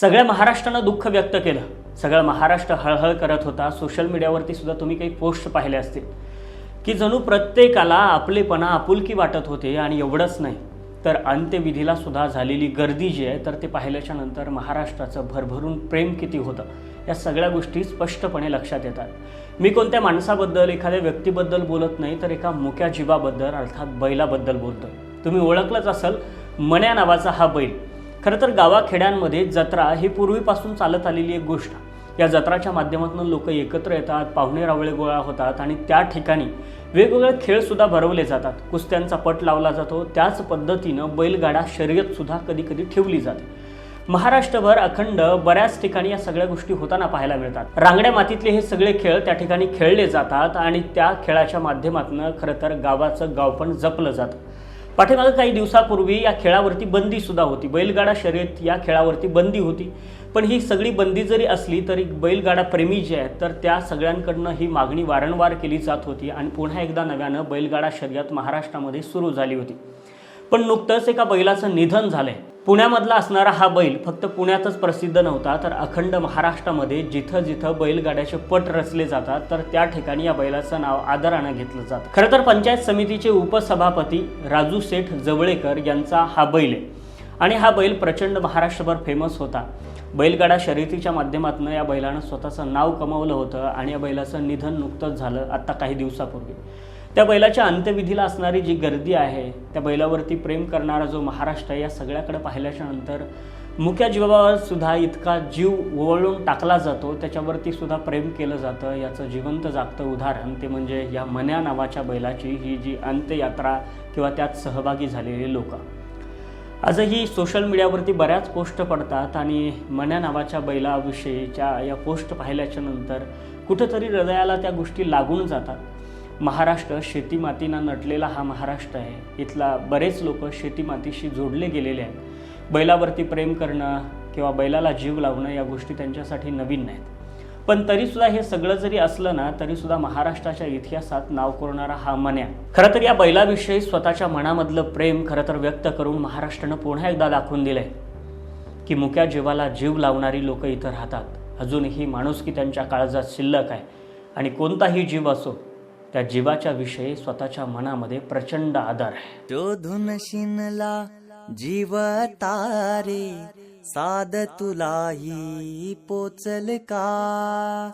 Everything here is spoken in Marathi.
सगळ्या महाराष्ट्रानं दुःख व्यक्त केलं. सगळं महाराष्ट्र हळहळ करत होता. सोशल मीडियावरती सुद्धा तुम्ही काही पोस्ट पाहिले असतील. की जणू प्रत्येकाला आपलेपणा आपुलकी वाटत होते आणि एवढंच नाही. तर अंत्यविधीला सुद्धा झालेली गर्दी जी आहे तर ते पाहिल्याच्या नंतर महाराष्ट्राचं भरभरून प्रेम किती होतं? या सगळ्या गोष्टी स्पष्टपणे लक्षात येतात. मी कोणत्या माणसाबद्दल एखाद्या व्यक्तीबद्दल बोलत नाही तर एका मुक्या जीवाबद्दल अर्थात बैलाबद्दल बोलतो तुम्ही ओळखलंच असाल मण्या नावाचा हा बैल. खरं तर गावाखेड्यांमध्ये जत्रा ही पूर्वीपासून चालत आलेली एक गोष्ट. या जत्राच्या माध्यमातून लोक एकत्र येतात पाहुणे रावळे गोळा होतात आणि त्या ठिकाणी वेगवेगळे खेळसुद्धा भरवले जातात. कुस्त्यांचा पट लावला जातो. त्याच पद्धतीनं बैलगाडा शर्यतसुद्धा कधी कधी ठेवली जाते. महाराष्ट्रभर अखंड बऱ्याच ठिकाणी या सगळ्या गोष्टी होताना पाहायला मिळतात. रांगड्या मातीतले हे सगळे खेळ त्या ठिकाणी खेळले जातात आणि त्या खेळाच्या माध्यमातून खरं तर गावाचं गाव पण जपलं जातं. पाठीमागे काही दिवसापूर्वी या खेळावरती बंदी सुद्धा होती. बैलगाडा शर्यत या खेळावरती बंदी होती. पण ही सगळी बंदी जरी असली तरी बैलगाडा प्रेमी जे आहेत तर त्या सगळ्यांकडनं ही मागणी वारंवार केली जात होती आणि पुन्हा एकदा नव्यानं बैलगाडा शर्यत महाराष्ट्रामध्ये सुरू झाली होती. पण नुकतंच एका बैलाचं निधन झालंय. पुण्यामधला असणारा हा बैल फक्त पुण्यातच प्रसिद्ध नव्हता तर अखंड महाराष्ट्रामध्ये जिथं जिथं बैलगाड्याचे पट रचले जातात तर त्या ठिकाणी या बैलाचं नाव आदरानं घेतलं जातं. खरं तर पंचायत समितीचे उपसभापती राजू सेठ जवळेकर यांचा हा बैल आहे. आणि हा बैल प्रचंड महाराष्ट्रभर फेमस होता. बैलगाडा शर्यतीच्या माध्यमातून या बैलानं स्वतःचं नाव कमावलं होतं आणि या बैलाचं निधन नुकतंच झालं आत्ता काही दिवसापूर्वी. त्या बैलाच्या अंत्यविधीला असणारी जी गर्दी आहे त्या बैलावरती प्रेम करणारा जो महाराष्ट्र आहे या सगळ्याकडे पाहिल्याच्या नंतर मुक्या जीवावर सुद्धा इतका जीव ओवळून टाकला जातो त्याच्यावरती सुद्धा प्रेम केलं जातं याचं जिवंत जागतं उदाहरण ते म्हणजे या मन्या नावाच्या बैलाची ही जी अंत्ययात्रा किंवा त्यात सहभागी झालेली लोक. आजही सोशल मीडियावरती बऱ्याच पोस्ट पडतात आणि मन्या नावाच्या बैलाविषयीच्या या पोस्ट पाहिल्याच्या नंतर कुठंतरी हृदयाला त्या गोष्टी लागून जातात. महाराष्ट्र शेतीमातीनं नटलेला हा महाराष्ट्र आहे. इथला बरेच लोक शेतीमातीशी जोडले गेलेले आहेत. बैलावरती प्रेम करणं किंवा बैलाला जीव लावणं या गोष्टी त्यांच्यासाठी नवीन नाहीत. पण तरीसुद्धा हे सगळं जरी असलं ना तरीसुद्धा महाराष्ट्राच्या इतिहासात नाव कोरणारा हा मन्या. खरं तर या बैलाविषयी स्वतःच्या मनामधलं प्रेम खरं तर व्यक्त करून महाराष्ट्रानं पुन्हा एकदा दाखवून दिलंय की मुक्या जीवाला जीव लावणारी लोक इथं राहतात. अजूनही माणुसकी त्यांच्या काळजात शिल्लक आहे. आणि कोणताही जीव असो त्या जीवाच्या विषयी स्वतःच्या मनामध्ये प्रचंड आदर आहे. शोधून शिनला जीव तारे साध तुलाही पोचल का?